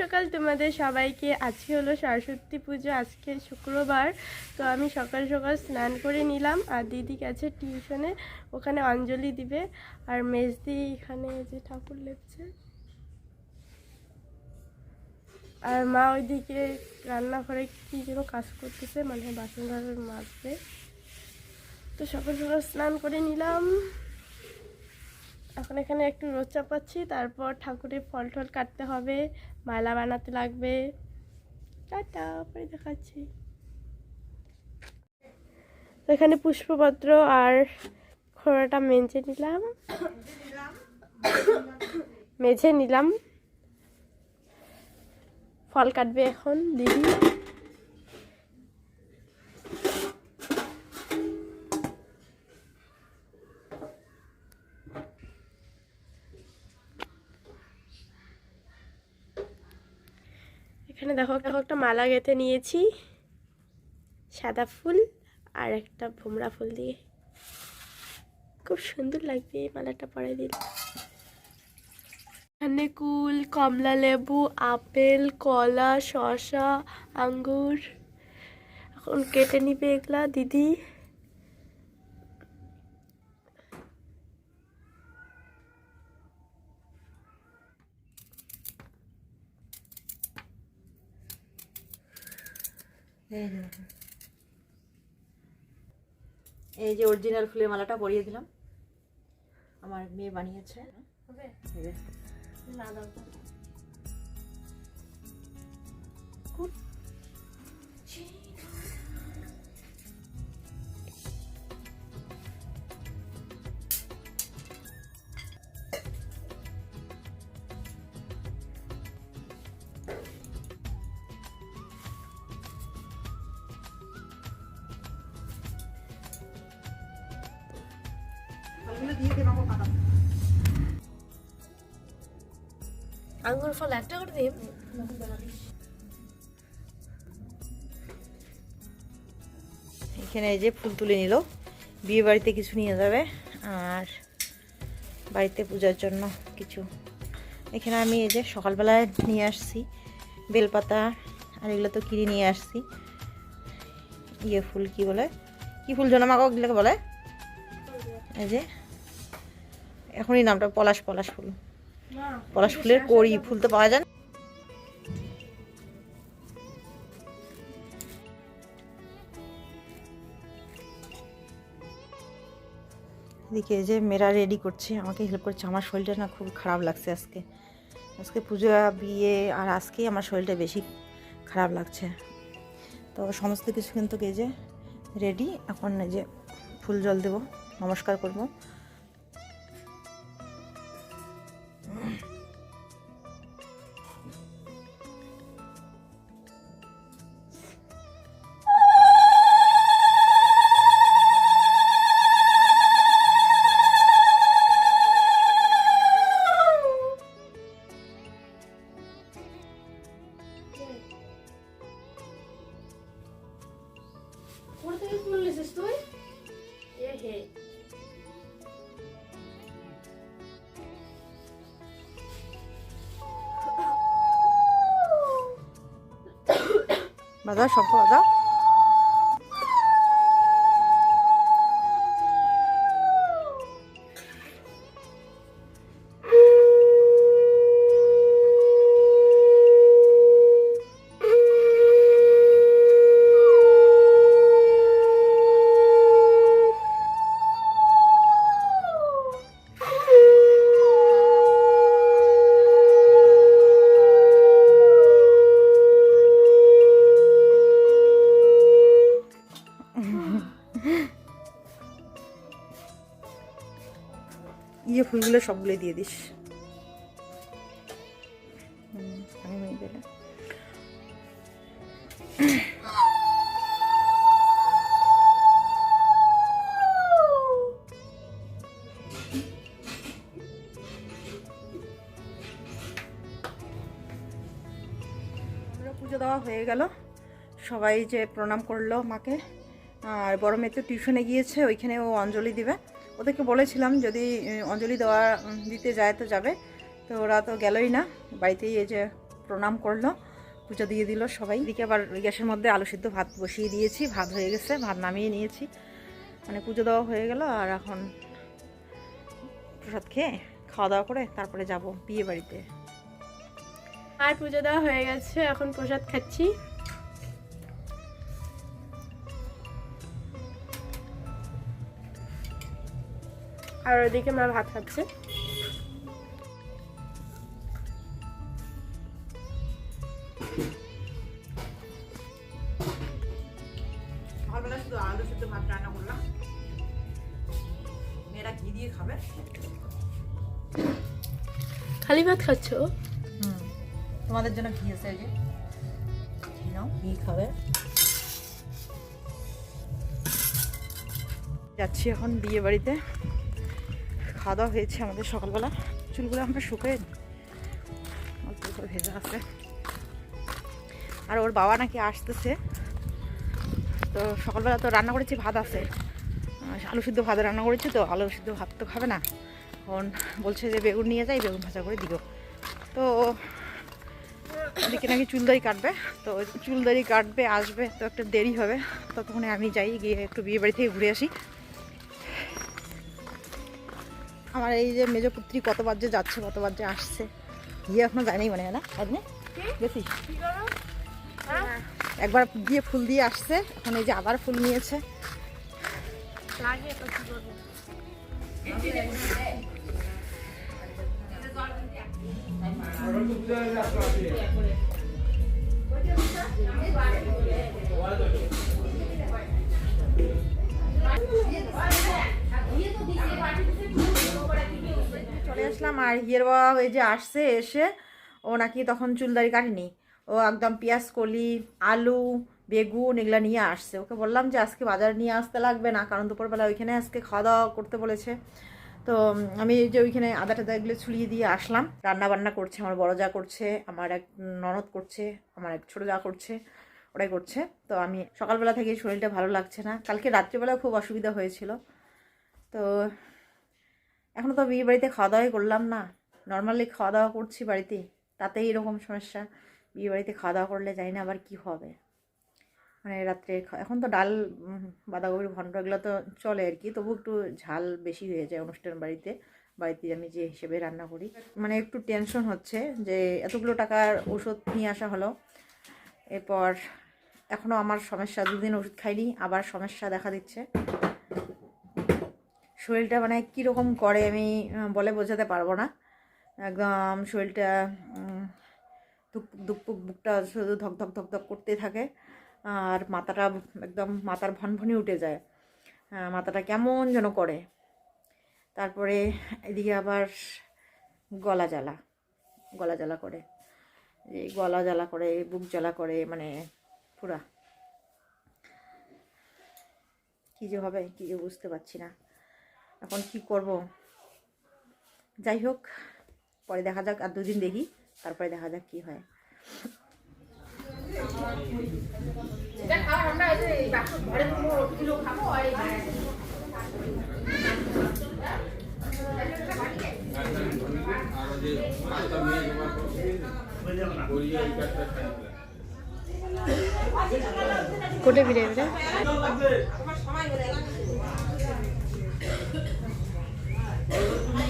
সকাল তোমাদের সবাইকে। আজকে হলো সরস্বতী পুজো, আজকে শুক্রবার। তো আমি সকাল সকাল স্নান করে নিলাম আর দিদি গেছে টিউশনে, ওখানে অঞ্জলি দিবে। আর মেজদি এখানে যে ঠাকুর লেপছে। আর মা ওইদিকে রান্নাঘরে কী যেন কাজ করতেছে মানে বাসন টাসন মাজবে। তো সকাল সকাল স্নান করে নিলাম। এখন এখানে একটু রোদ চাপাচ্ছি, তারপর ঠাকুরের ফল টল কাটতে হবে, মালা বানাতে লাগবে। টাটা, পরে দেখাচ্ছি। এখানে পুষ্পপত্র আর খোড়াটা মেজে নিলাম। মেঝে নিলাম। ফল কাটবে এখন দিদি। দেখো দেখো একটা মালা গেঁথে নিয়েছি। সাদা ফুল আর একটা ভোমরা ফুল দিয়ে। খুব সুন্দর লাগবে এই মালাটা পরে দিলে এখানে কুল কমলা লেবু, আপেল, কলা শশা আঙ্গুর। এখন কেটে নিবে এগুলা, দিদি। এই যে। এই যে অরিজিনাল ফুলের মালাটা পরিয়ে দিলাম। আমার মেয়ে বানিয়েছে। এই যে। আঙ্গুর ফল একটা করে এখানে এই যে ফুল তুলে নিল। বিয়ে বাড়িতে কিছু নিয়ে যাবে আর বাড়িতে পূজার জন্য কিছু। এখানে আমি এই যে সকালবেলায় নিয়ে আসছি। বেলপাতা আর এগুলো তো কিনে নিয়ে আসছি। ইয়ে ফুল কি বলে? কি ফুল আমাকে ওগুলোকে বলে? এই যে এখনই নামটা পলাশ পলাশ ফুল। পলাশ ফুলের কড়ি ফুল তো পাওয়া যায়। এদিকে যে মেয়েরা রেডি করছে, আমাকে হেল্প করছে। আমার শরীরটা না খুব খারাপ লাগছে আজকে। আজকে পুজো, বিয়ে আর আজকেই আমার শরীরটা বেশি খারাপ লাগছে। তো সমস্ত কিছু কিন্তু যে রেডি এখন যে ফুল জল দেব, নমস্কার করব। বাজাও সব বাজাও ইয়ে ফুলগুলো সবগুলো দিয়ে দিস। আমি মেয়ে দিলে পুজো দেওয়া হয়ে গেল। সবাই যে প্রণাম করল মাকে। আর বড় মেয়ে তো টিউশনে গিয়েছে ওইখানে ও অঞ্জলি দিবে। ওদেরকে বলেছিলাম যদি অঞ্জলি দেওয়া দিতে যায় তো যাবে। তো ওরা তো গেলই না। বাড়িতেই এই যে প্রণাম করল, পুজো দিয়ে দিল সবাই। এদিকে আবার গ্যাসের মধ্যে আলু সিদ্ধ ভাত বসিয়ে দিয়েছি, ভাত হয়ে গেছে, ভাত নামিয়ে নিয়েছি। মানে পুজো দেওয়া হয়ে গেল আর এখন প্রসাদ খেয়ে খাওয়া দাওয়া করে তারপরে যাব বিয়ে বাড়িতে আর পুজো দেওয়া হয়ে গেছে, এখন প্রসাদ খাচ্ছি। আর ওদিকে মা ভাত খাচ্ছে। সকালবেলা শুধু আলু সিদ্ধ ভাত রান্না করলাম। মেয়েরা ঘি দিয়ে খাবে। খালি ভাত খাচ্ছ? হুম। তোমাদের জন্য ঘি আছে যে। ঘি নাও। ঘি খাবে। যাচ্ছি এখন বিয়ে বাড়িতে। খাওয়া দাওয়া হয়েছে আমাদের সকালবেলা। চুলগুলো আমরা শুকিয়ে অল্প ভেজা আছে। আর ওর বাবা নাকি আসতেছে। তো সকালবেলা তো রান্না করেছি, ভাত আছে। আলু সিদ্ধ ভাত রান্না করেছি তো, আলু সিদ্ধ ভাত তো খাবে না। এখন বলছে যে বেগুন নিয়ে যাই, বেগুন ভাজা করে দিও তো ওদিকে নাকি চুলদারি কাটবে। তো চুলদারি কাটবে, আসবে, তো একটা দেরি হবে। ততক্ষণে আমি যাই, গিয়ে একটু বিয়ে বাড়ি থেকে ঘুরে আসি। আমার এই যে মেজ পুত্রী কতবার যে যাচ্ছে কতবার যে আসছে। গিয়ে এখনও যায়নি মনে হয় না? আপনি গেছিস একবার গিয়ে ফুল দিয়ে আসছে এখন এই যে আবার ফুল নিয়েছে। লাগে তো চলে আসলাম আর হিয়ের বাবা এই যে আসছে এসে, ও নাকি তখন চুলদারি কাটেনি। ও একদম পেঁয়াজ, কলি, আলু, বেগুন এগুলো নিয়ে আসছে। ওকে বললাম যে আজকে বাজার নিয়ে আসতে লাগবে না, কারণ দুপুরবেলা ওইখানে আজকে খাওয়া দাওয়া করতে বলেছে। তো আমি যে ওইখানে আদা টাদা এগুলো ছুলিয়ে দিয়ে আসলাম। রান্না বান্না করছে, আমার বড় যা করছে, আমার এক ননদ করছে, আমার এক ছোটো যা করছে ওটাই করছে। তো আমি সকালবেলা থেকে শরীরটা ভালো লাগছে না। কালকে রাত্রিবেলা খুব অসুবিধা হয়েছিল। তো এখনও তো বিয়ে বাড়িতে খাওয়া দাওয়াই করলাম না। নর্মালি খাওয়া দাওয়া করছি বাড়িতে তাতেই এরকম সমস্যা। বিয়ে বাড়িতে খাওয়া দাওয়া করলে জানি না আবার কি হবে। মানে রাত্রে এখন তো ডাল বাঁধাকপির ঘন্ট এগুলো তো চলে আর কি। তবু একটু ঝাল বেশি হয়ে যায় অনুষ্ঠান বাড়িতে। বাড়িতে আমি যে হিসেবে রান্না করি। মানে একটু টেনশন হচ্ছে যে এতগুলো টাকার ওষুধ নিয়ে আসা হলো। এরপর এখনও আমার সমস্যা, দুদিন ওষুধ খাইনি, আবার সমস্যা দেখা দিচ্ছে। শরীরটা মানে কীরকম করে আমি বলে বোঝাতে পারব না। একদম শরীরটা দুপুক দুপুক বুকটা শুধু ধক ধক ধক ধক করতে থাকে। আর মাথাটা একদম মাথার ভনভনি উঠে যায়। মাথাটা কেমন যেন করে। তারপরে এদিকে আবার গলা জ্বালা গলা জ্বালা করে। এই গলা জ্বালা করে, বুক জ্বালা করে মানে পুরা। কী যে হবে, কী যে বুঝতে পারছি না। এখন কি করব? যাই হোক পরে দেখা যাক আর দুদিন দেখি তারপরে দেখা যাক কি হয়। কোটে বিরে বিরে কাপড় বানাতে বানাতে আমার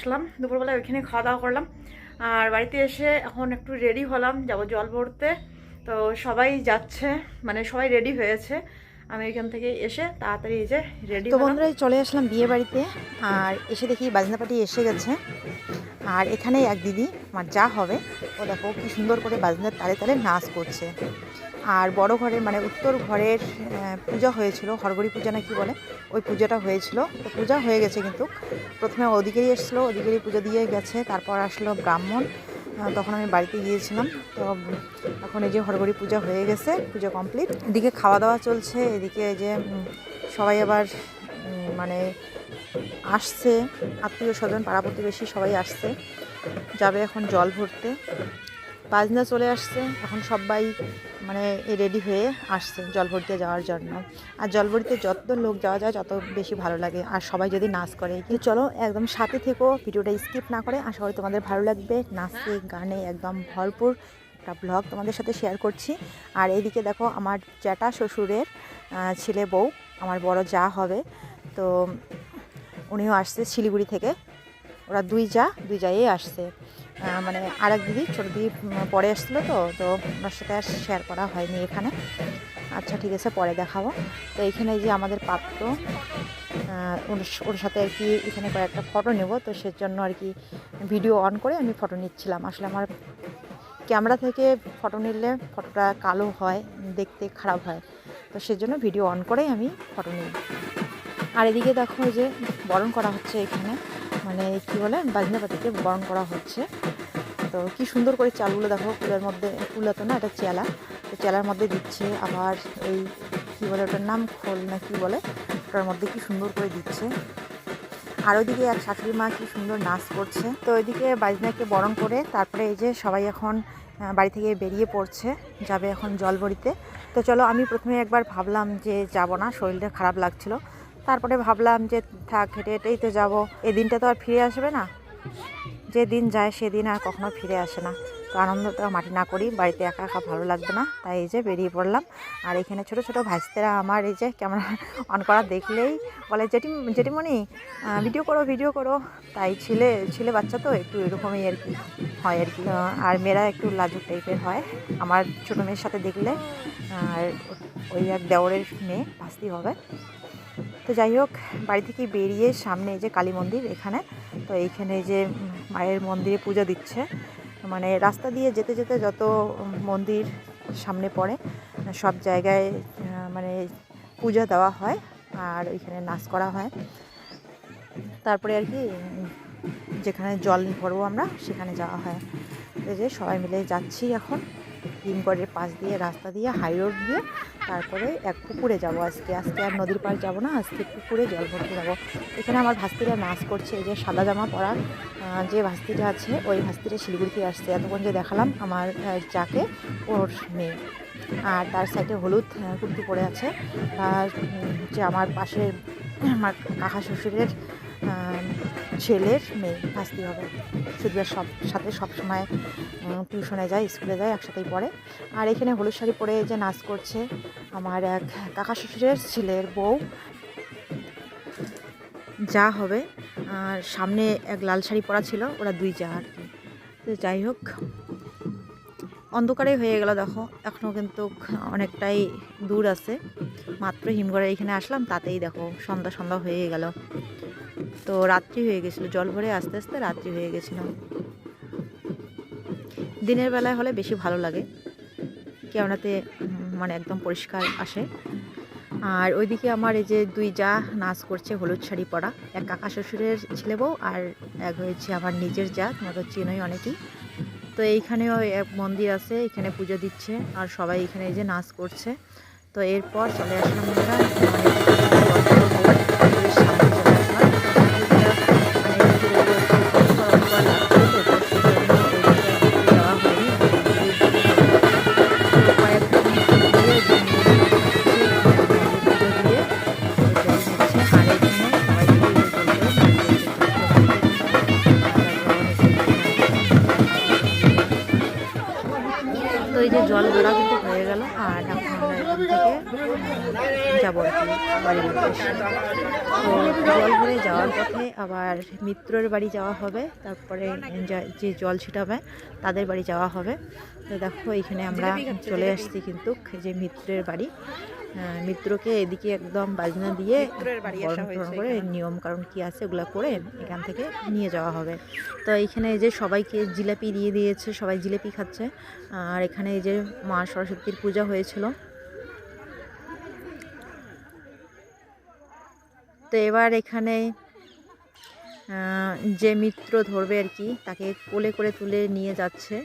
আসলাম দুপুরবেলা ওইখানে খাওয়া দাওয়া করলাম। আর বাড়িতে এসে এখন একটু রেডি হলাম যাব জল ভরতে। তো সবাই যাচ্ছে মানে সবাই রেডি হয়েছে। আমি এখান থেকে এসে তাড়াতাড়ি এই যে রেডি তো বন্ধুরা চলে আসলাম বিয়ে বাড়িতে। আর এসে দেখি বাজনা পাটি এসে গেছে। আর এখানে এক দিদি, আমার যা হবে। ও দেখো কি সুন্দর করে বাজনার তালে তালে নাচ করছে। আর বড় ঘরের মানে উত্তর ঘরের পূজা হয়েছিল হরগড়ি পূজা না কি বলে? ওই পূজাটা হয়েছিল। তো পূজা হয়ে গেছে কিন্তু। প্রথমে ওদিকেই এসেছিল, ওদিকেরই পূজা দিয়ে গেছে। তারপর আসলো ব্রাহ্মণ। তখন আমি বাড়িতে গিয়েছিলাম। তো, এখন এই যে হরগড়ি পূজা হয়ে গেছে, পূজা কমপ্লিট। এদিকে খাওয়া দাওয়া চলছে। এদিকে এই যে সবাই আবার মানে আসছে আত্মীয় স্বজন পাড়া প্রতিবেশী সবাই আসছে। যাবে এখন জল ভরতে। বাজনা চলে আসছে, এখন সবাই মানে রেডি হয়ে আসছে জল ভরতে যাওয়ার জন্য। আর জল ভরতে যত লোক যাওয়া যায় তত বেশি ভালো লাগে। আর সবাই যদি নাচ করে, কিন্তু চলো একদম সাথে থেকো, ভিডিওটা স্কিপ না করে। আশা করি তোমাদের ভালো লাগবে। নাচে, গানে একদম ভরপুর একটা ব্লগ তোমাদের সাথে শেয়ার করছি। আর এইদিকে দেখো আমার জ্যাঠা শ্বশুরের ছেলে বউ, আমার বড় যা হবে। তো উনিও আসছে শিলিগুড়ি থেকে। ওরা দুই যা, দুই যাই আসছে। মানে আর এক দিদি, ছোটো দিদি পরে আসছিল তো তো ওনার সাথে আর শেয়ার করা হয়নি এখানে। আচ্ছা ঠিক আছে, পরে দেখাবো। তো এইখানে এই যে আমাদের পাত্র ওর ওর সাথে আর কি এখানে কয়েকটা ফটো নেব, তো সেজন্য আর কি ভিডিও অন করে আমি ফটো নিচ্ছিলাম। আসলে আমার ক্যামেরা থেকে ফটো নিলে ফটোটা কালো হয়, দেখতে খারাপ হয়। তো সেজন্য ভিডিও অন করেই আমি ফটো নিই। আর এদিকে দেখো যে বরণ করা হচ্ছে এখানে। মানে কি বলে? বাজনা পাতিকে বরণ করা হচ্ছে। তো কি সুন্দর করে চালগুলো দেখো, কুলের মধ্যে, কুলা তো না, এটা চেলা। তো চেলার মধ্যে দিচ্ছে, আবার এই কি বলে ওটার নাম? খোল না কি বলে? ওটার মধ্যে কি সুন্দর করে দিচ্ছে। আর ওইদিকে এক শাশুড়ি মা কি সুন্দর নাচ করছে। তো ওইদিকে বাজনাকে বরণ করে তারপরে এই যে সবাই এখন বাড়ি থেকে বেরিয়ে পড়ছে, যাবে এখন জল ভরিতে তো চলো আমি প্রথমে একবার ভাবলাম যে যাব না, শরীরটা খারাপ লাগছিল। তারপরে ভাবলাম যে থাক হেঁটে হেঁটেই তো যাব। এই দিনটা তো আর ফিরে আসবে না। যে দিন যায় সেদিন আর কখনো ফিরে আসে না। তো আনন্দটা মাটি না করি বাড়িতে একা একা ভালো লাগবে না তাই এই যে বেরিয়ে পড়লাম। আর এখানে ছোট ছোট ভাইস্তেরা আমার এই যে ক্যামেরা অন করা দেখলেই বলে জেঠিমণি আহ, ভিডিও করো ভিডিও করো। তাই ছেলে ছেলে বাচ্চা তো একটু এরকমই আর কি হয় আর কি। আর মেয়েরা একটু লাজুক টাইপের হয়। আমার ছোটো মেয়ের সাথে দেখলে আর ওই এক দেওরের মেয়ে ভাস্তি হবে। তো যাই হোক, বাড়ি থেকে বেরিয়ে সামনে যে কালী মন্দির এখানে, তো এইখানে যে মায়ের মন্দিরে পূজা দিচ্ছে। মানে রাস্তা দিয়ে যেতে যেতে যত মন্দির সামনে পড়ে, সব জায়গায় মানে পূজা দেওয়া হয় আর ওইখানে নাচ করা হয়। তারপরে আর কি যেখানে জল ভরবো আমরা, সেখানে যাওয়া হয়। যে সবাই মিলে যাচ্ছি এখন। হিমগড়ের পাশ দিয়ে রাস্তা দিয়ে হাই রোড দিয়ে তারপরে এক পুকুরে যাব আজকে। আজকে আর নদীর পাড় যাব না আজকে পুকুরে জল ভরতে যাব। এখানে আমার ভাস্তিরা নাচ করছে এই যে সাদা জামা পরা আহ, যে ভাস্তিটা আছে ওই ভাস্তিটা শিলিগুড়িতে আসছে। এতক্ষণ যে দেখালাম আমার যাকে ওর মেয়ে। আর তার সাইডে হলুদ কুর্তি পরে আছে। আর যে আমার পাশে আমার কাকা শ্বশুরের ছেলের মেয়ে ভাস্তি হবে। সুদীপার সব, সাথে সবসময় টিউশনে যায়, স্কুলে যায়, একসাথেই পড়ে। আর এখানে হলুদ শাড়ি পরে যে নাচ করছে আমার এক কাকা শ্বশুরের ছেলের বউ। যা হবে। আর সামনে এক লাল শাড়ি পরা ছিল, ওরা দুই যা আর কি। তো যাই হোক অন্ধকারে হয়ে গেল দেখো। এখনও কিন্তু অনেকটাই দূর আছে। মাত্র হিমঘরে এখানে আসলাম, তাতেই দেখো সন্ধ্যা সন্ধ্যা হয়ে গেল। তো রাত্রি হয়ে গেছিল, জল ভরে আস্তে আস্তে রাত্রি হয়ে গেছিল। দিনের বেলায় হলে বেশি ভালো লাগে, কেননাতে মানে একদম পরিষ্কার আসে। আর ওইদিকে আমার এই যে দুই যা নাচ করছে হলুদ শাড়ি পরা, এক কাকা শ্বশুরের ছেলে বউ আর এক হয়েছে আমার নিজের যা, তোমরা তো চিনোই অনেকেই। তো এইখানেও এক মন্দির আছে, এখানে পুজো দিচ্ছে আর সবাই এখানে এই যে নাচ করছে। তো এরপর চলে আসলাম আমরা বাড়ির উদ্দেশ্যে তো জল ভরে যাওয়ার পথে আবার মিত্রর বাড়ি যাওয়া হবে তারপরে যা- যে জল ছিটাবে তাদের বাড়ি যাওয়া হবে। তো দেখো এখানে আমরা চলে আসছি কিন্তু যে মিত্রের বাড়ি। মিত্রকে এদিকে একদম বাজনা দিয়ে করে নিয়ম কারণ কি আছে ওগুলো করে এখান থেকে নিয়ে যাওয়া হবে। তো এইখানে এই যে সবাইকে জিলাপি দিয়ে দিয়েছে সবাই জিলাপি খাচ্ছে। আর এখানে এই যে মা সরস্বতীর পূজা হয়েছিল। তো এবার এখানে যে মিত্র ধরবে আর কি, তাকে কোলে করে তুলে নিয়ে যাচ্ছে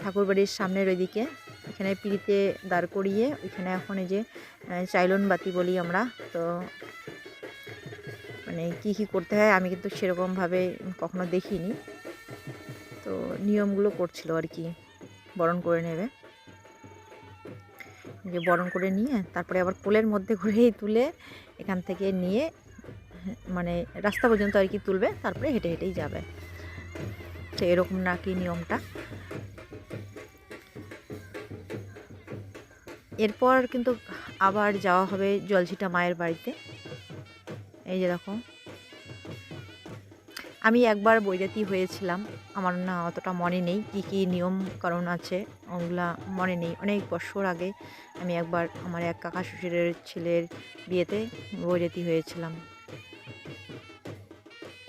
ঠাকুরবাড়ির সামনের ওইদিকে। এখানে পিড়িতে দাঁড় করিয়ে ওইখানে এখন এই যে চাইলন বাতি বলি আমরা। তো মানে কি কি করতে হয় আমি কিন্তু সেরকমভাবে কখনো দেখিনি। তো নিয়মগুলো করছিল আর কি, বরণ করে নেবে। যে বরণ করে নিয়ে তারপরে আবার কোলের মধ্যে ঘুরেই তুলে এখান থেকে নিয়ে মানে রাস্তা পর্যন্ত আর কি তুলবে, তারপরে হেঁটে হেঁটেই যাবে। তো এরকম নাকি নিয়মটা? এরপর কিন্তু আবার যাওয়া হবে জলছিটা মায়ের বাড়িতে। এই যে দেখো। আমি একবার বৈরাতি হয়েছিলাম, আমার না অতটা মনে নেই কি কি নিয়ম কারণ আছে, ওগুলা মনে নেই। অনেক বছর আগে আমি একবার আমার এক কাকা শ্বশুরের ছেলের বিয়েতে বৈরাতি হয়েছিলাম।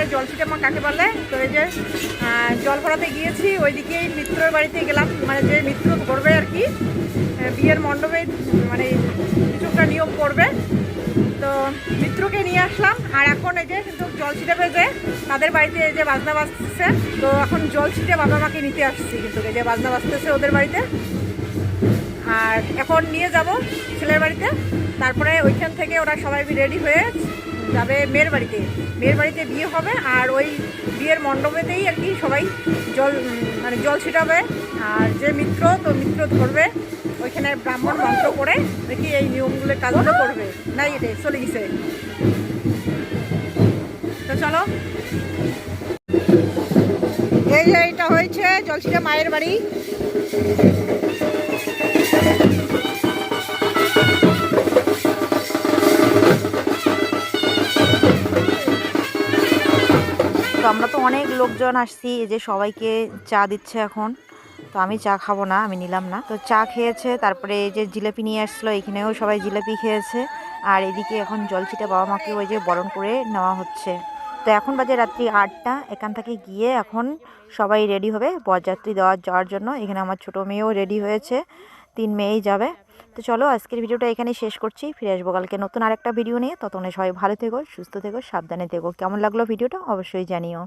বলে জল ছিটে মা কাকে বলে? তো এই যে জল ভরাতে গিয়েছি ওইদিকেই মিত্রের বাড়িতে গেলাম। মানে যে মিত্র করবে আর কি বিয়ের মণ্ডপে মানে কিছুটা নিয়ম করবে। তো মিত্রকে নিয়ে আসলাম, আর এখন এই যে কিন্তু জল ছিটে যে তাদের বাড়িতে এই যে বাজনা বাজতেছে। তো এখন জল ছিটে বাবা মাকে নিতে আসছি কিন্তু, এই যে বাজনা বাজতেছে ওদের বাড়িতে। আর এখন নিয়ে যাব ছেলের বাড়িতে, তারপরে ওইখান থেকে ওরা সবাই রেডি হয়ে যাবে মেয়ের বাড়িতে মেয়ের বাড়িতে বিয়ে হবে আর ওই বিয়ের মণ্ডপেতেই আর কি সবাই জল মানে জল ছিটাবে। আর যে মিত্র, তো মিত্র ধরবে। ওইখানে ব্রাহ্মণ মন্ত্র করে দেখি এই নিয়মগুলো কাজগুলো করবে। নাই এটা চলে গেছে। তো চলো। এই যে এটা হয়েছে জলছিটা মায়ের বাড়ি। তো আমরা তো অনেক লোকজন আসছি, এই যে সবাইকে চা দিচ্ছে এখন। তো আমি চা খাব না, আমি নিলাম না। তো চা খেয়েছে, তারপরে এই যে জিলাপি নিয়ে আসছিল এখানেও সবাই জিলাপি খেয়েছে। আর এদিকে এখন জলছিটা বাবা মাকে ওই যে বরণ করে নেওয়া হচ্ছে। তো এখন বাজে রাত্রি আটটা, এখান থেকে গিয়ে এখন সবাই রেডি হবে বরযাত্রী দেওয়ার যাওয়ার জন্য। এখানে আমার ছোটো মেয়েও রেডি হয়েছে, তিন মেয়েই যাবে। তো চলো আজকের ভিডিওটা এখানেই শেষ করছি। ফিরে আসব কালকে নতুন আরেকটা ভিডিও নিয়ে। ততক্ষণে সবাই ভালো থেকো, সুস্থ থেকো, সাবধানে থেকো। কেমন লাগল ভিডিওটা অবশ্যই জানিও।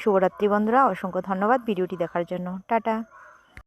শুভরাত্রি বন্ধুরা, অসংখ্য ধন্যবাদ ভিডিওটি দেখার জন্য। টাটা।